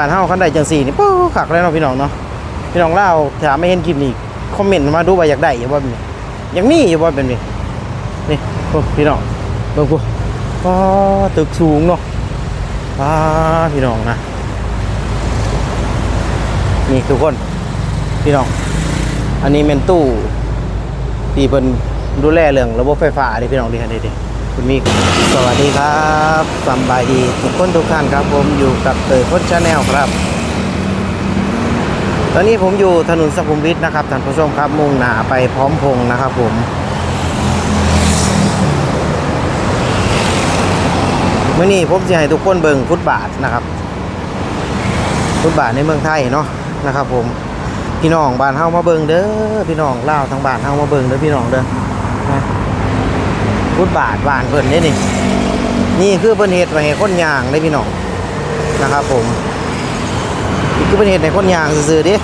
บ้านเฮาคันใดจังสี่นี่ปู้คักเลยเนาะพี่น้องเนาะพี่น้องเล่าถามไม่เห็นคลิปนี้คอมเมนต์มาดูว่าอยากได้อยู่บ่แบบนี้อยากมีอยู่บ่แบบนี้นี่พี่น้องเบิ่งกูป้าตึกสูงเนาะป้าพี่น้องนะนี่ทุกคนพี่น้อง อันนี้เป็นตู้ที่เป็นดูแลเรื่องระบบไฟฟ้าดิพี่น้องดิฮะดิดิ คุณมีสวัสดีครับสบายดีทุกคนทุกท่านครับ ผมอยู่กับเตยพ้นชาแนลครับ ตอนนี้ผมอยู่ถนนสุขุมวิทนะครับท่านผู้ชมครับมุ่งหน้าไปพร้อมพงษ์นะครับผมเมื่อนี้ผมจะให้ทุกคนเบิ่งฟุตบาทนะครับ ฟุตบาทในเมืองไทยเนาะนะครับ ผมพี่น้องบ้านเฮามาเบิ่งเด้อพี่น้องลาวทางบ้านเฮามาเบิ่งเด้อพี่น้องเด้อ ฟุตบาทบานเพิ่นนี่นี่ นี่คือเพิ่นเฮ็ดไว้ให้คนยางเด้พี่น้องนะครับ ผมนี่คือเพิ่นเฮ็ดให้คนยางซื่อๆด้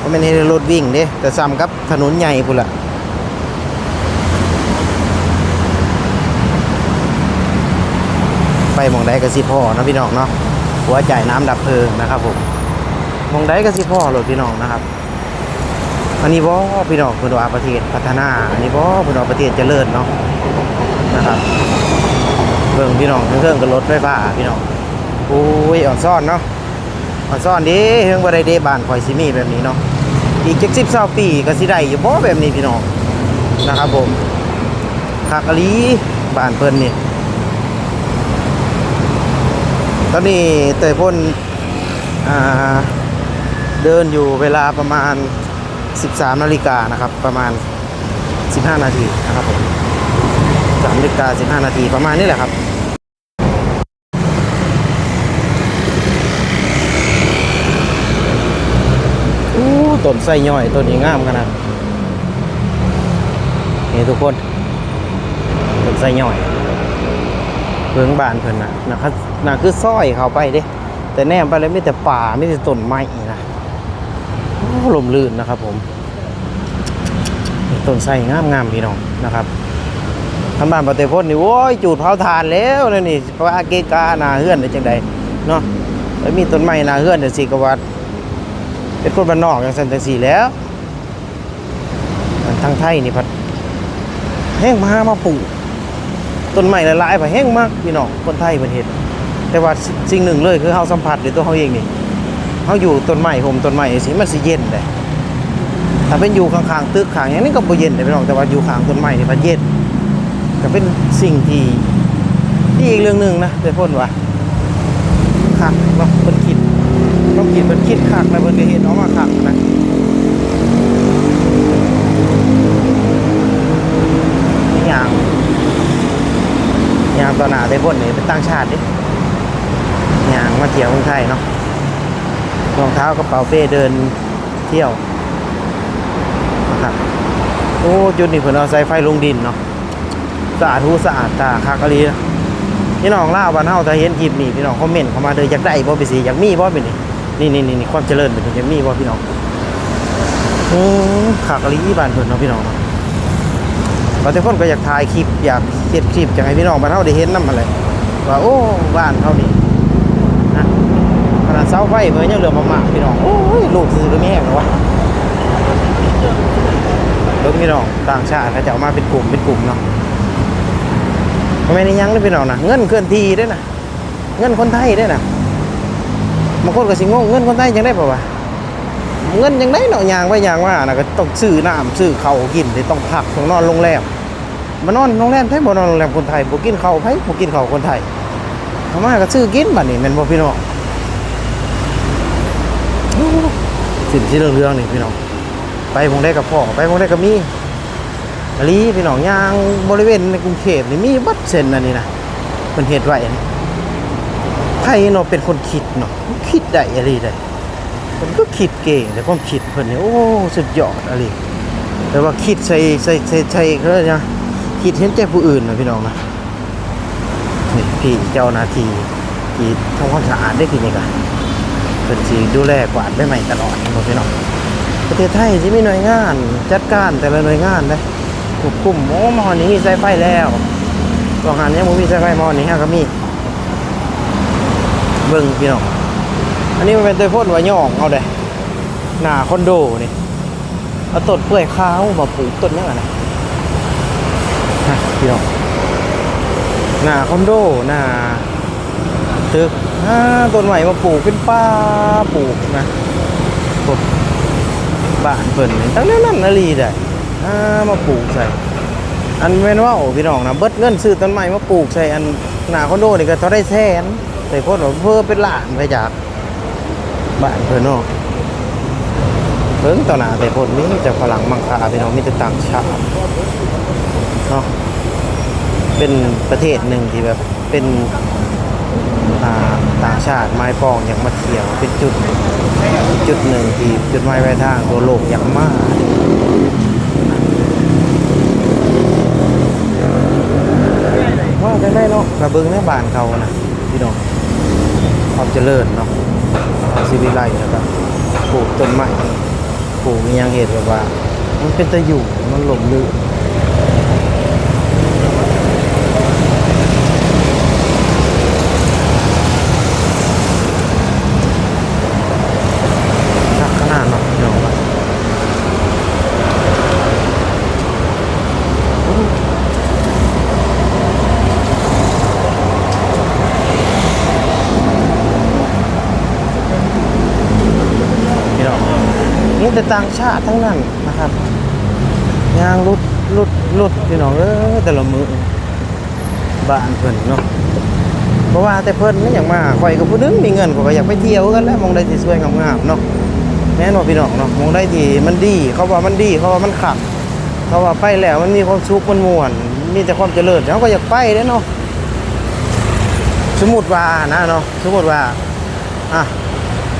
บ่แม่นเฮ็ดให้รถวิ่งด้แต่ซ้ำกับถนนใหญ่พุ่นละไปมองใดก็สิพ่อเนาะพี่น้องเนาะหัวใจายน้ำดับเพลิงนะครับผมมองได้ก็สิพ่อโหลดพี่น้องนะครับ อันนี้บ่พี่น้องเพิ่นว่าประเทศพัฒนา อันนี้บ่เพิ่นว่าประเทศเจริญเนาะ นะครับเบิ่งพี่น้องเครื่องๆกับรถไฟฟ้าพี่น้องโอ้ยอ่อนซ่อนเนาะอ่อนซ่อนดิเฮิงบ่ได้เดบานข่อยสิมีแบบนี้เนาะอีกเจัก10 20ปีก็สิได้อยู่บ่แบบนี้พี่น้องนะครับผมคักะลีบานเพิ่นนี่ตอนนี้เตยพ่นอ่าเดินอยู่เวลาประมาณ 13 นาฬิกานะครับ ประมาณ 15 นาทีนะครับผม 3นาฬิกา15นาทีประมาณนี้แหละครับอู้ต้นไส้ย่อยต้นนี้งามขนาดนี่ทุกคนต้นไส้ย่อยเพิ่งบานเพิ่นนะนะครับน่ะคือซอยเข้าไปเด้แต่แนมไปแล้วไม่แต่ป่าไม่แต่ต้นไม้นะลมลื่นนะครับผมต้นไทรงามงามๆพี่น้องนะครับ ทางบ้านปฏิพนนี่โว้ยจูดเผาทานแล้วนะนี่เพราะว่าเกกาหนาเฮือนได้จังใดเนาะแล้วมีต้นไม้หนาเฮือนเดสีกวัดเป็นคนบ้านนอกอย่างสันจังสีแล้วทางไทยนี่พัดแห้งมามาปลูกต้นไม้หลายๆไปแห้งมากพี่น้องคนไทยเป็นเห็ดแต่ว่าสิ่งหนึ่งเลยคือเฮาสัมผัสด้วยตัวเฮาเองนี่เฮาอยู่ต้นไม้โฮมต้นไม้สิมันสิเย็นได้ถ้าเป็นอยู่ข้างๆตึกข้างอย่างนี้ก็บ่เย็นได้พี่น้องแต่ว่าอยู่ข้างต้นไม้นี่มันเย็น ก็เป็นสิ่งที่ที่อีกเรื่องหนึ่งนะแต่พ่นว่าคักเนาะเพิ่นคิดต้องคิดเพิ่นคิดคักแล้วเพิ่นเห็นออกมาคักนะอย่างอย่างต่อหน้าแต่พ่นนี่เป็นต่างชาติดิอย่างมาเที่ยวเมืองไทยเนาะรองเท้ากระเป๋าเป้เดินเที่ยวนะครับโอ้จุดนี้เพิ่นเอาใส่ไฟลงดินเนาะ สะอาดหูสะอาดตาคักะลีนพี่น้องล่าวบ้านเฮาถ้าเห็นคลิปนี้พี่น้องคอมเมนต์เข้ามาเด้อยากได้บ่ไปสิอยากมีบ่เป็นนี่นี่นี่นี่ความเจริญเป็นอยากมีบ่พี่น้องอืมคักะลีบ้านเพิ่นเนาะพี่น้องเนาะบางทีคนก็อยากถ่ายคลิปอยากเฮ็ดคลิปอยากให้พี่น้องบ้านเฮาได้เห็นนำอะไรว่าโอ้บ้านเฮานี่นะขนาดเสาไฟเพิ่นยังเหลือมามากพี่น้องโอ้ยลูกซื้อก็มีแห้งแล้ววะเบิ่งพี่น้องต่างชาติเขาจะเอามาเป็นกลุ่มเป็นกลุ่มเนาะ ทำไมนี่ยังเลยพี่น้องนะเงินเคลื่อนที่ด้นะเงินคนไทยได้นะบางคนก็สิงงเงินคนไทยยังได้ป่าวะเงินยังได้เนาะยางไว้ยางว่านะก็ต้องซื้อน้ำซื้อเขากินต้องพักต้องนอนโรงแรมมานอนโรงแรมไทยบ่นอนโรงแรมคนไทยบ่กินเขาวไผบ่กินเขาคนไทยทำไมก็ซื้อกินบัดนี้แม่นบ่พี่น้องสิ่งที่เรื่องเรื่องนี่พี่น้องไปพงได้กับพ่อไปพงได้กับมีอ ลีพี่น้องย่างบริเวณในกรุงเทพนี่มีบัดเส้นอันนี้นะเพิ่นเฮ็ดไว้นนี้ไผเนาะเป็นคนคิดเนาะคิดได้อะไรได้เพิ่นก็คิดเก่งแต่ความคิดเพิ่นนี่โอ้สุดยอดอะไรแต่ว่าคิดใส่ใส่ใส่ใส่เขาเรียกนะคิดเห็นใจผู้อื่นนะพี่น้องนะนี่พี่เจ้านาทีที่ทำความสะอาดได้ทีนี้กันเป็นสีดูแลกวาดได้ใหม่ตลอดนะพี่น้องประเทศไทยที่มีหน่วยงาน จัดการแต่ละหน่วยงานได้ ควบคุมโอ้มอนี้มีสายไฟแล้วโรงงานนี้มันมีสายไฟมอนี้ฮะก็มีเบิ่งพี่น้องอันนี้มันเป็นตัวพ่นวาย่องเอาเด้หนาคอนโดนี่เอาต้นเปื่อยข้าวมาปลูกต้นยังไงนะฮะพี่น้องหนาคอนโดหนาตึกต้นใหม่มาปลูกเป็นป้าปลูกนะปลูกบ้านเพิ่นตั้งแต่นั้นนาลีได้ อ่ามาปลูกใส่ อันแม่นว่าโอ้พี่น้องนะเบิดเงินซื้อต้นไม้มาปลูกใส่อันหนาคอนโดนี่ก็เท่าได้แสนแต่พ่นว่าเพิ่อเป็นล้านไปจากบ้านเพิ่นนาะเพิ่งต่อหน้าแต่พ่นมีแต่ฝรั่งมังคาพี่น้องมีแต่ต่างชาติเนาะเป็นประเทศหนึ่งที่แบบเป็นต่างชาติไม้ปองอยากมาเที่ยวเป็นจุดจุดหนึ่งที่จุดหมายปลายทางตัวโลกอย่ากมาว่าได้ได้เนาะกระเบื้องในบ้านเขานะพี่น้องความเจริญเนาะชีวิไลแล้วก็ปลูกต้นไม้ปลูกยังเหตุแบบว่า มันเป็นตะอยู่มันหลงลืมนักขนาดเนาะพี่น้องว่า พี่น้องนี่ แต่ต่างชาติทั้งนั้นนะครับยางรุดรุดรุดพี่น้องเออแต่ละมือบ้านเพิ่นเนาะเพราะว่าแต่เพิ่นนี่อย่างมาข่อยกับผู้นึงมีเงินข่อยก็อยากไปเที่ยวกันแล้วมองได้ที่สวยงามๆเนาะแม่นว่าพี่น้องเนาะมองได้ที่มันดี เขาว่ามันดีเขาว่ามันขับเขาว่าไปแล้วมันมีความสุขมันม่วน มีแต่ความเจริญเขาก็อยากไปเด้เนาะสมมุติว่านะเนาะสมมุติว่าอะ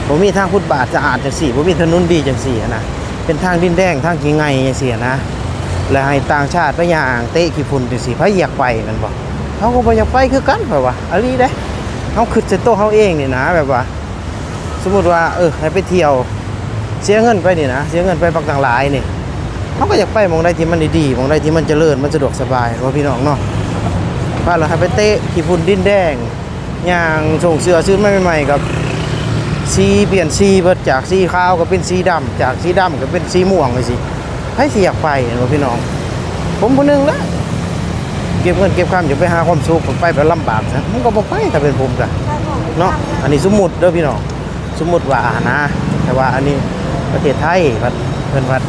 ผมมีทางฟุตบาทสะอาดจังสี่ผมมีถนนดีจังสี่นะเป็นทางดินแดงทางกี่ไงจังสี่นะแล้วให้ต่างชาติไปย่างเตะขี้ฝุ่นจังสี่พะอยากไปมันบอกเขาก็บ่อยากไปคือกันแบบว่าอะไรเด้เขาขึ้นเซโตเขาเองนี่นะแบบว่า สมมติว่าเออให้ไปเที่ยว เสียเงินไปนี่นะเสียเงินไปบักต่างหลายนี่เขาก็อยากไปมองใดที่มันดีๆมองใดที่มันเจริญมันสะดวกสบายว่าพี่น้องเนาะพาเราให้ไปเตะขี้ฝุ่นดินแดงย่างส่งเสือซื้อใหม่ๆกับ สีเปลี่ยนสีเบิดจากสีขาวก็เป็นสีดำจากสีดำก็เป็นสีม่วงเลยสิให้เสียากไปเห็นบ่พี่น้อง ผมคนนึงละเก็บเงินเก็บคำอย่าไปหาความสุขผมไปแบบลำบากซะมันก็บ่ไปถ้าเป็นผมจ้ะเนาะอันนี้สมมุติเด้อพี่น้องสมมุติว่านะ แต่ว่าอันนี้ประเทศไทยวัดเพิ่นวัด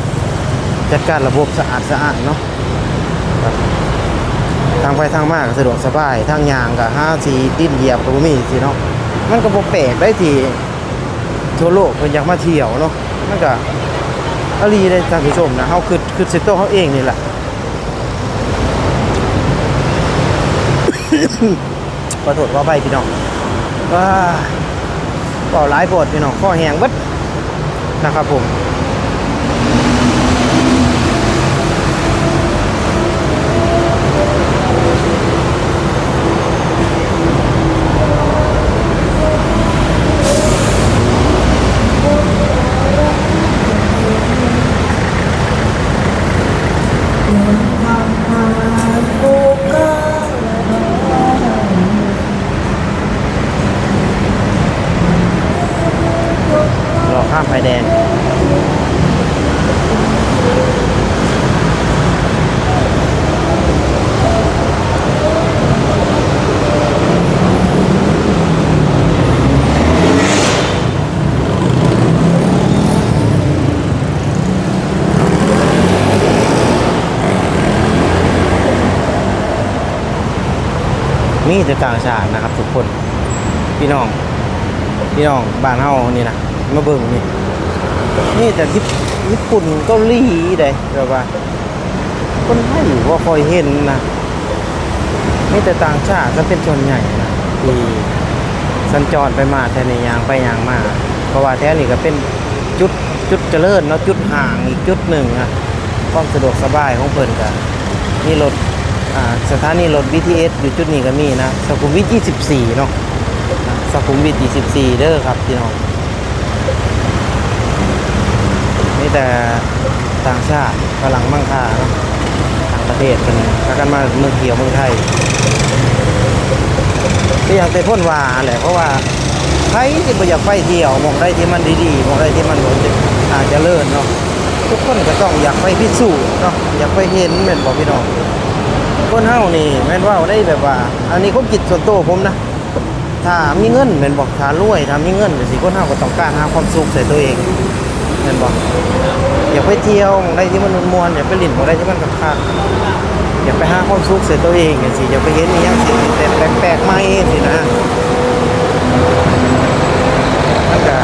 จัดการระบบสะอาดสะอาดเนาะครับทางไปทางมาก็สะดวกสบายทางยางก็ห้าสีดิ้นเหยียบก็บ่มีสิเนาะมันก็บ่แปลกได้ที่ ทั่วโลกเพิ่นอยากมาเที่ยวเนาะมันก็อาลีได้ท่านผู้ชมนะเฮาคือคือสิตัวเฮาเองนี่แหละขอโทษขออภัยพี่น้องว่าก็หลายโพดพี่น้องข้อแหงเบิดนะครับผม มีแต่ต่างชาตินะครับ ทุกคนพี่น้อง พี่น้องบ้านเฮานี่นะมาเบิ่งนี่นี่แต่ญี่ปุ่นเกาหลีได้แบบว่า คนไทยว่าคอยเห็นนะนี่แต่ต่างชาติจะเป็นส่วนใหญ่นะที่สัญจรไปมาแถวนี้ยางไปยางมาเพราะว่าแถวนี้ก็เป็นจุดจุดเจริญเนาะจุดห่างอีกจุดหนึ่งนะความสะดวกสบายของเพิ่นกันนี่รถ สถานีรถ BTS อยู่จุดนี้ก็มีนะสุขุมวิท 24 เนาะสุขุมวิท 24 เด้อครับพี่น้องนี่แต่ต่างชาติฝรั่งมั่งค่าเนาะต่างประเทศเป็นพากันมาเมืองเที่ยวเมืองไทยก็อย่างแต่พ่นว่าแหละเพราะว่าใครที่บ่อยากไปเที่ยวมองได้ที่มันดีๆมองได้ที่มันบ่อาจจะเลิศเนาะทุกคนก็ต้องอยากไปพิสูจน์เนาะอยากไปเห็นแม่นบ่พี่น้อง คนเฮานี่แม่นว่าได้แบบว่า อันนี้ความคิดส่วนตัวผมนะถ้ามีเงินแม่นบอกถ้ารวยถ้ามีเงินสิคนเฮาก็ต้องการหาความสุขใส่ตัวเองแม่นบอกอย่าไปเที่ยวมองได้ที่มันมวนอย่าไปหลินหมองได้ที่มันคักๆอย่าไปหาความสุขใส่ตัวเองจังซี่อยาไปเห็นอีหยังสิแต่แปลกๆใหม่สินะมันก็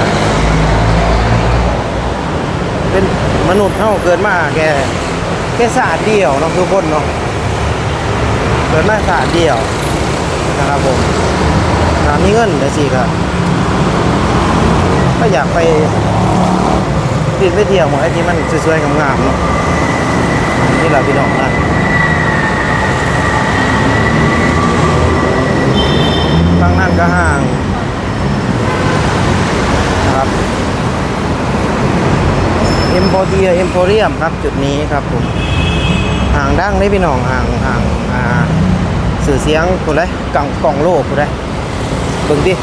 เป็นมนุษย์เท่าเกิดมาแค่แค่ศาสตร์เดียวเนาะทุกคนเนาะ เกิดมาศาสตร์เดียวนะครับผมถามีเงินแต่สิครับก็อยากไปบินไปเที่ยวหมดไอ้ที่มันสวยๆงามๆเนาะนี่แหละพี่น้องนะทางนั้นก็ห่างนะครับเอ็มโพเดียเอ็มโพเรียมครับจุดนี้ครับผมห่างดังได้พี่น้องห่างห่าง สื่อเสียงกูได้กล่องกล่องโลกกูได้เบิ่งดิ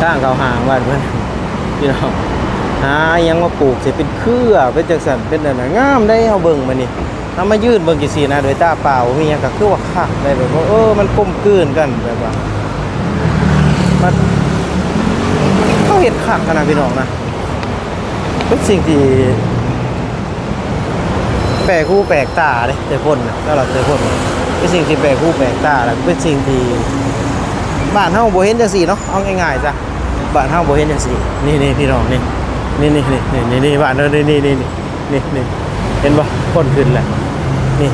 ทางเขาห่างว่าเพื่อนพี่น้องหายังมาปลูกเสิเป็นเครือเป็นจังสันเป็นอะไรงามได้เอาเบิ่งมานี่ทำมายืดเบิ่งกี่สีนะโดยตาเปล่ามีหยังก็คือว่าคักได้แบบว่าเออมันกลมกลืนกันแบบว่ามันเขาเห็นขักขนาดพี่น้องนะเป็นสิ่งที่ ปลกหูแปลกตาเลยแต่พ่นนะก็เราแต่พ่นเป็นสิ่งที่แปลกหูแปลกตาแล้วเป็นสิ่งที่บ้านเฮาบ่เห็นจังซี่เนาะเอาง่ายๆจ้ะบ้านเฮาบ่เห็นจังซี่นี่นี่พี่น้องนี่นี่นี่นี่นี่นี่นี่บ้านเฮานี่นี่นี่นี่นี่เห็นบ่พ่นขึ้นแหละนี่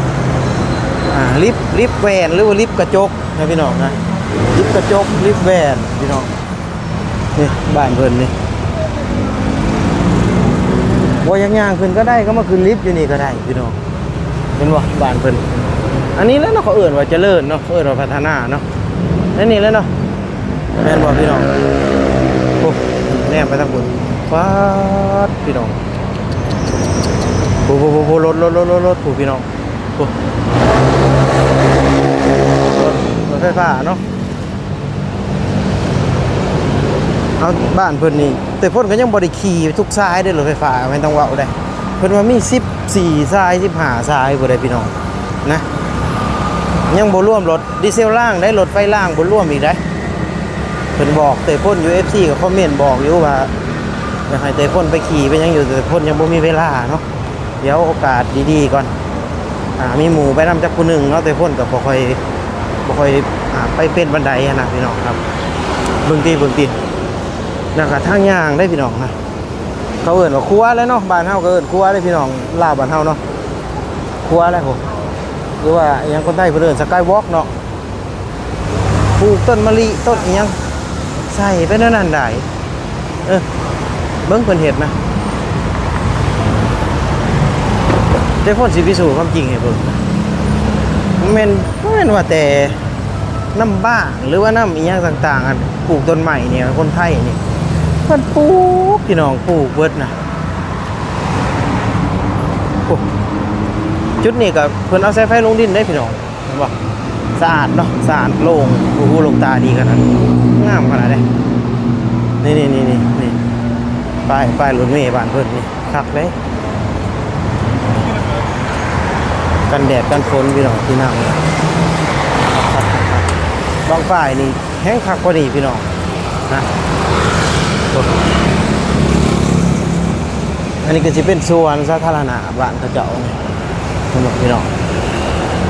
อ่าลิฟต์ลิฟแวนหรือว่าลิฟต์กระจกนะพี่น้องนะลิฟต์กระจกลิฟต์แวนพี่น้องนี่บ้านเพิ่นนี่ ว่ายังย่างขึ้นก็ได้ก็มาขึ้นลิฟต์อยู่นี่ก็ได้พี่น้องเห็นบ่บ้านเพิ่นอันนี้แล้วเนาะเขาเอื่นว่าเจริญเนาะเขาเอื่นว่าพัฒนาเนาะนั่นนี่แล้วเนาะแม่นบ่พี่น้องโอ้แนมไปทางบนฟ้าดพี่น้องโอ้โหโอ้โหรถรถรถรถรถผู้พี่น้องโอ้รถรถไฟฟ้าเนาะเอาบ้านเพิ่นนี่ แต่พ่นก็ยังบ่ได้ขี่ทุกสายได้รถไฟฟ้าไม่ต้องเว้าได้เพิ่นว่ามี14สาย15สายบ่ได้พี่น้องนะยังบ่รวมรถดีเซลล่างได้รถไฟล่างบ่รวมอีกได้เพิ่นบอกแต่พ่นอยู่ FC ก็คอมเมนต์บอกอยู่ว่าอยากให้แต่พ่นไปขี่ไปยังอยู่แต่พ่นยังบ่มีเวลาเนาะเดี๋ยวโอกาสดีๆก่อนอ่ามีหมู่ไปนำจักผู้หนึงเนาะแต่พ่นก็บ่ค่อยบ่ค่อยอ่าไปเป็นบันไดนะพี่น้องครับเบิ่งติเบิ่งติ นะครับทางย่างได้พี่น้องนะเขาเอิ้นว่าครัวแล้วเนาะบ้านเฮาก็เอิ้นครัวได้พี่น้องลาวบ้านเฮาเนาะครัวแล้วผมหรือว่าอหยังคนไทยเพิ่นเอิ้นสกายวอล์กเนาะปลูกต้นมะลิต้นอีหยังใส่ไปนั่นนั่นได้เออเบิ่งเพิ่นเฮ็ดนะแต่พ่นสิพิสูจน์ความจริงให้เบิ่งมันแม่นแม่นว่าแต่น้ำบ้างหรือว่าน้ำอีหยังต่างๆอันปลูกต้นใหม่เนี่ยคนไทยนี่ มันปลูกพี่น้องปลูกเบิร์ดนะจุดนี้ก็เพิ่อนเอาสายไฟลงดินได้พี่น้องเห็นบ่สะอาดเนาะสะอาดโล่งโอ้โหลงตาดีขนาดนั้งามขนาดนี้นี่นี่นี่นี่นี่ป้ายป้ายรถเมล์บ้านเพิ่อนนี่คักเลยกันแดดกันฝนพี่น้องที่นั่งบางป้ายนี่แห้งคักกว่านี้พี่น้องนะ อันนี้ก็จะเป็นสวนสาธารณะบ้านเขาเจ้าเนี่ยทั้งหมดพี่น้อง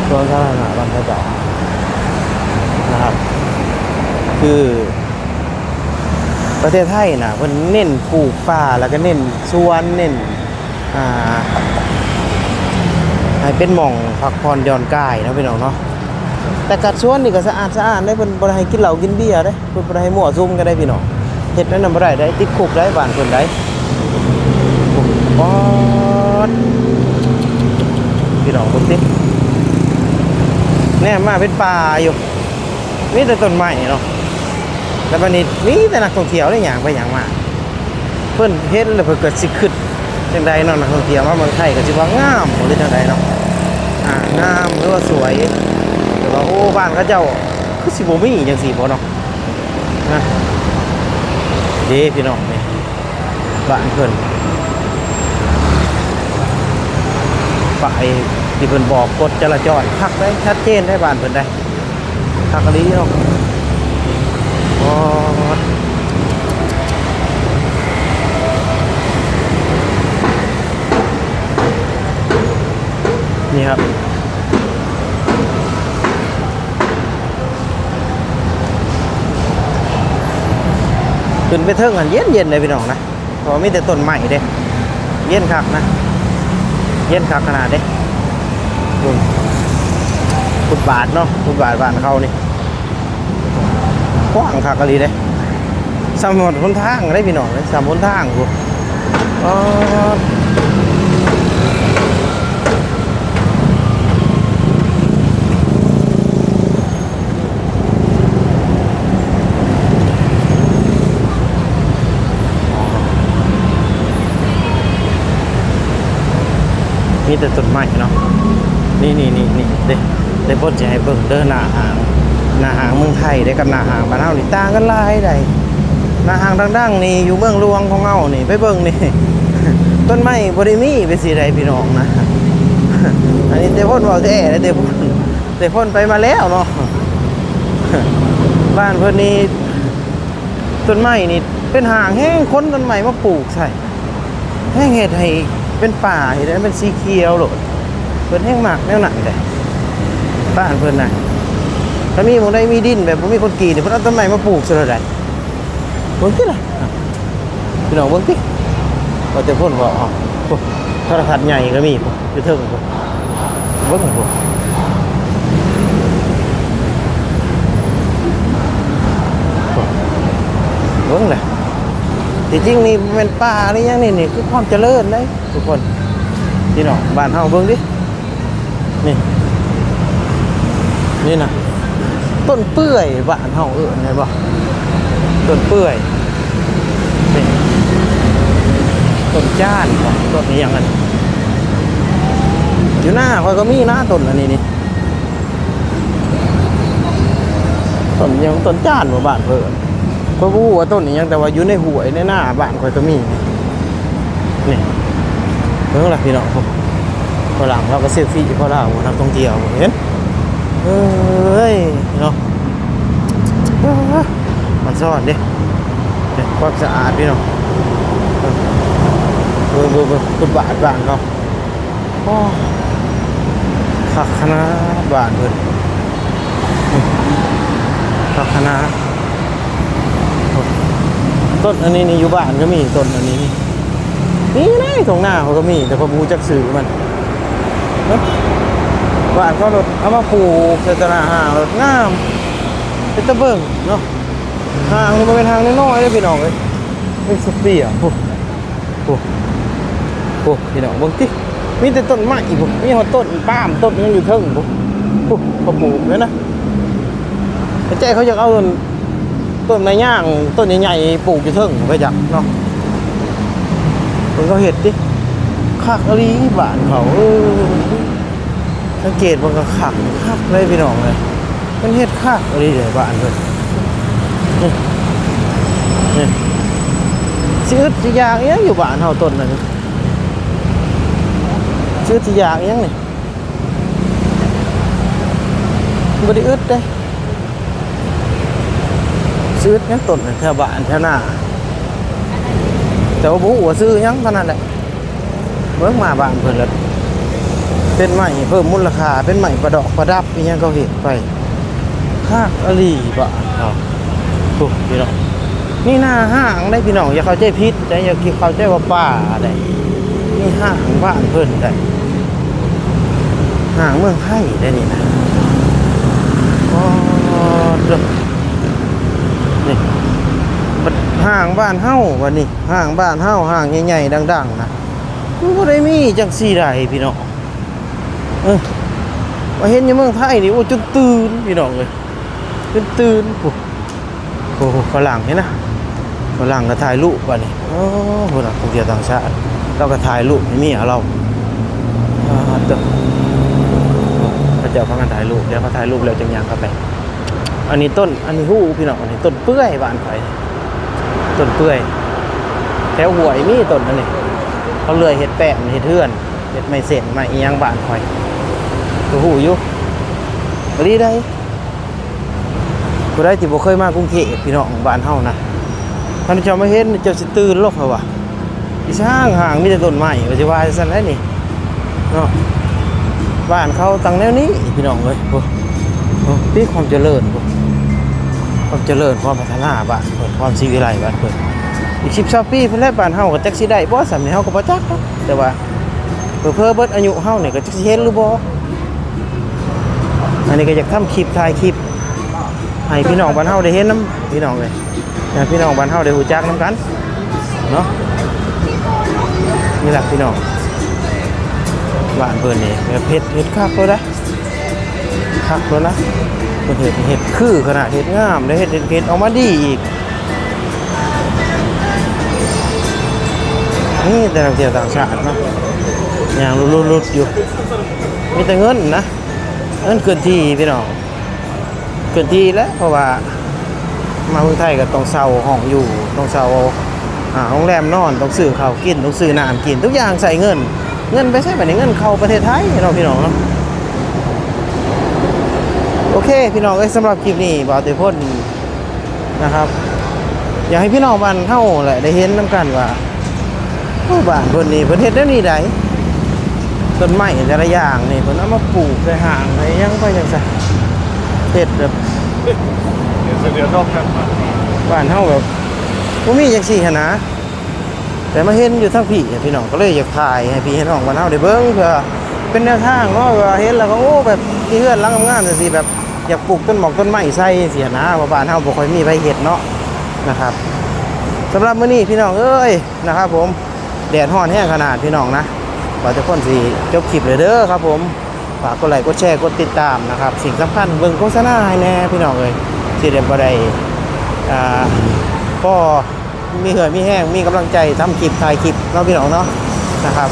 สวนสาธารณะบ้านเขาเจ้านะครับ คือประเทศไทยนะเพิ่นเน้นปลูกป่าแล้วก็เน้นสวนเน้นอ่าให้เป็นหม่องพักผ่อนหย่อนกายนะพี่น้องเนาะแต่กัดสวนนี่ก็สะอาดสะอาดได้เพิ่นบ่ได้ให้กินเหล้ากินเบียร์เด้เพิ่นบ่ได้ให้มั่วซุมกันได้พี่น้อง เฮ็ดนั่นนำบ่ได้ได้ติดคุกได้บ้านเพิ่นได้ปอดพี่น้องเบิ่งติแน่มาเป็นป่าอยู่มีแต่ต้นไม้เนาะแล้วบัดนี้มีแต่นักท่องเที่ยวได้หยังไปหยังมาเพิ่นเฮ็ดแล้วเพิ่นก็สิคิดจังใดเนาะนักท่องเที่ยวมาเมืองไทยก็สิว่างามบ่หรือจังใดเนาะอ่างามหรือว่าสวยแต่ว่าโอ้บ้านเขาเจ้าคือสิบ่มีจังซี่บ่เนาะนะ เดีพี่น้องนี่บ้านเพิ่นไปที่เพิ่นบอกกฎจราจรพักได้ชัดเจนได้บ้านเพิ่นได้พักอะไรเนาะอ๋อนี่ครับ ขึ้นไปเทิงกันเย็นเย็นเลยพี่น้องนะเพราะว่ามีแต่ต้นใหม่เด้เย็นคักนะ เย็นคักขนาดเด้ดูฟุตบาทเนาะฟุตบาทบ้านเขานี่กว้างคักกะลีเด้สามหนหนทางได้พี่น้องเลยสามหนทางกูอ๋อ มีแต่ต้นไม้เนาะนี่นี่นี่นี่เด้ได้พ่นจะให้เบิ่งเด้อหน้าหางหน้าหางเมืองไทยได้กับหน้าหางบ้านเฮานี่ต่างกันหลายใดหน้าหางดังๆนี่อยู่เมืองหลวงของเฮานี่ไปเบิ่งนี่ต้นไม้บ่ได้มีเป็นสิใดพี่น้องนะอันนี้เตพ่นเว้าแท้เด้เตพ่นเตพ่นไปมาแล้วเนาะบ้านเพิ่นนี่ต้นไม้นี่เป็นหางแห้งคนต้นไม้มาปลูกใส่แห้งเฮ็ดให้ เป็นป่าเฮ็ดให้เป็นสีเขียวโหลดเพิ่นแห้งหมากแนวหนังเลยบ้านเพิ่นน่ะถ้ามีมองได้มีดินแบบบ่มีคนกรีดนี่เพิ่นเอาต้นไม้มาปลูกซะแล้วได้เบิ่งติล่ะพี่น้องเบิ่งติว่าแต่เพิ่นว่าอ๋อโอ้โทรทัศน์ใหญ่ก็มีพุ่นอยู่เทิงพุ่นเบิ่งพุ่นเบิ่งแหละ ที่จริงนี่เป็นป่าหรือยังนี่นี่คือความเจริญเลยทุกคนพี่น้องบ้านเฮาเบิ่งดินี่นี่นะต้นเปื่อยบ้านเฮาเอิ้นไงบ่ต้นเปื่อยนี่ต้นจ้านบ่ต้นนี้ยังไงอยู่หน้าคอยก็มีนะต้นอันนี้นี่ต้นยังต้นจ้านบ่บ้านเพิ่น เพราะว่าต้นนี้ยังแต่ว่าอยู่ในหวยในหน้าบ้านคอยก็มีนี่เพิ่งล่ะพี่น้องผมฝรั่งเราก็เซลฟี่พราะเรานักท่องเที่ยวเห็นเอ้ยเนาะมันซ่อนดิเนี่ยความสะอาดพี่เนาะเบิ่งเบิ่งเบิ่งคุณบาทบ้านเขาขักคณะบ้านเพิ่นขักคณะ ต้นอันนี้นี่อยู่บ้านก็มีต้นอันนี้นี่นี่ไงตรงหน้าเขาก็มี แต่พอบูจักสื่อมันบ้านก็รถเอามาปลูกเจตนาห่างรถงามเป็นตะเบิ่งเนาะห่างมันเป็นทางน้อยๆเลยพี่น้องเลยเป็นสเปียร์โอ้โหโอ้พี่น้องบิ่งติมีแต่ต้นไม้ผมมีหัวต้นป้ามต้นยังอยู่เทิงผมโอ้เขาปลูกเลยนะใจเขาอยากเอาต้น ต้นไม้ย่างต้นใหญ่ๆปลูกอยู่เทิงไปจักเนาะมันก็เห็ดดิคักอรีบ้านเขาเออสังเกตมันก็คักคักเลยพี่น้องเลยมันเฮ็ดคักอรีเลยบ้านเพิ่นนี่นี่สิอึดสิยากอิหยังอยู่บ้านเฮาต้นนั่นสิอึดสิยากยังนี่บ่ได้อึดเด้ ซื้อหยังต้นแถวบ้านแถวหน้าแต่ว่าบ่ฮู้ว่าซื้อยังเท่านั้นแหละเบิ่งมาบ้านเพิ่นแล้วเป็นใหม่เพิ่มมูลค่าเป็นใหม่ประดอกประดับอีหยังเขาเห็นไปค่ากอลีบ้านเขาโอ้พี่น้องนี่หน้าห้างได้พี่น้องอย่าเข้าใจผิดใจอย่าคิดเข้าใจว่าป่าได้นี่ห้างบ้านเพิ่นได้ห้างเมืองไทยได้นี่นะอ๋อเด้อนี่บัด ห้างบ้านเฮาวันนี้ห้างบ้านเฮาห้างใหญ่ๆดัง ๆ นะมันบ่ได้มีจังสี่ใดพี่น้องเออมาเห็นยู่เมืองไทยนี่โอ้จนตื่นพี่น้องเลยจนตื่นโอ้โหฝรั่งเห็นนะฝรั่งก็ถ่ายรูปว่ะนี่โอ้โหนักท่องเที่ยวต่างชาติเราก็ถ่ายรูปให้มีเราอาเด้อเขาจะพากันถ่ายรูปเดี๋ยวเขาถ่ายรูปแล้วจังยังเข้าไป อันนี้ต้นอันนี้หู้พี่น้องอันนี้ต้นเปื่อยบ้านข่ ต้นเปื่อยแถวหวยมีต้นอันนี้เขาเลื่อยเห็ดแปะเห็ดเทือนเห็ดไม่เสร็จไม่อียงบ้านข่อยตัวหูอยู่บรีได้บ่ได้ที่บ่เคยมากรุงเทพพี่น้องบ้านเฮานะท่านเจ้ามาเห็นเจ้าสิตื่นโลกเหรอวะอีสร้างห่างมีแต่ต้นไม้ก็สิว่าซั่นแล้วนี่เนาะบ้านเขาตั้งแนวนี้พี่น้องเอ้ยโอ้โอ้นี่ความเจริญบ่ ความเจริญความพัฒนาบ้านเพิ่นความชีวิไลบ้านเพิ่นอีก10 20ปีเพิ่นแล้วบ้านเฮาก็จักสิได้บ่สำนี้เฮาก็บ่จักเนาะแต่ว่าเพิ่อๆเบิดอายุเฮานี่ก็จักสิเห็นหรือบ่อันนี้ก็อยากทำคลิปถ่ายคลิปให้พี่น้องบ้านเฮาได้เห็นน้ำพี่น้องเลยให้พี่น้องบ้านเฮาได้รู้จักน้ำกันเนาะนี่แหละพี่น้องบ้านเพิ่นนี่เฮ็ดเฮ็ดคักเลยนะคักเลยนะ เพิ่นเฮ็ดเฮ็ดคือขนาดเฮ็ดงามได้เฮ็ดเฮ็ดเฮ็ดออกมาดีอีกนี่แต่นักเที่ยวต่างชาติเนาะอย่างรุดๆอยู่มีแต่เงินนะเงินเกินที่พี่น้องเกินที่แล้วเพราะว่ามาเมืองไทยก็ต้องเช่าห้องอยู่ต้องเช่าอ่าโรงแรมนอนต้องซื้อข้าวกินต้องซื้อน้ำกิน ทุกอย่างใส่เงิน เงินไปใช้แบบนี้เงินเข้าประเทศไทยเราพี่น้องเนาะ โอเค พี่น้องเอ้ยสำหรับคลิปนี้บ่าวเตพ่นนะครับ อยากให้พี่น้องบ้านเฮาแหละได้เห็นน้ำกันว่าโอ้บ้านเพิ่นนี่เพิ่นเฮ็ดได้นี่ไดต้นไม้แต่ละอย่างนี่เพิ่นเอามาปลูกใส่ห่างใส่ยังไปจังซั่นเฮ็ดแบบเดี๋ยวเดี๋ยวรอบกันมาบ้านเฮาแบบบ่มีจังซี่หนนะ แต่มาเห็นอยู่ทั้งพี่พี่น้องก็เลยอยากถ่ายให้พี่ให้น้องบ้านเฮาได้เบิ่งเพื่อเป็นแนวทางเนาะว่าเห็นแล้วก็โอ้แบบมีเฮือนหลังงามๆจังซี่แบบ อยากปลูกต้นหมอกต้นไม้ใส่จังซี่หั้นะว่าบ้านเฮาบ่ค่อยมีไผเฮ็ดเนาะนะครับสำหรับมื้อนี้พี่น้องเอ้ยนะครับผมแดดร้อนแห้งขนาดพี่น้องนะขอทุกคนสิจบคลิปเลยเด้อครับผมฝากกดไลค์กดแชร์กดติดตามนะครับ สิ่งสำคัญเบิ่งโฆษณาให้แน่พี่น้องเอ้ยสิได้บ่ได้อ่าก็มีเหือมีแห้งมีกำลังใจทำคลิปถ่ายคลิปเนาะพี่น้องเนาะนะครับ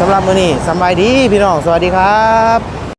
สำหรับมื้อนี้สบายดีพี่น้องสวัสดีครับ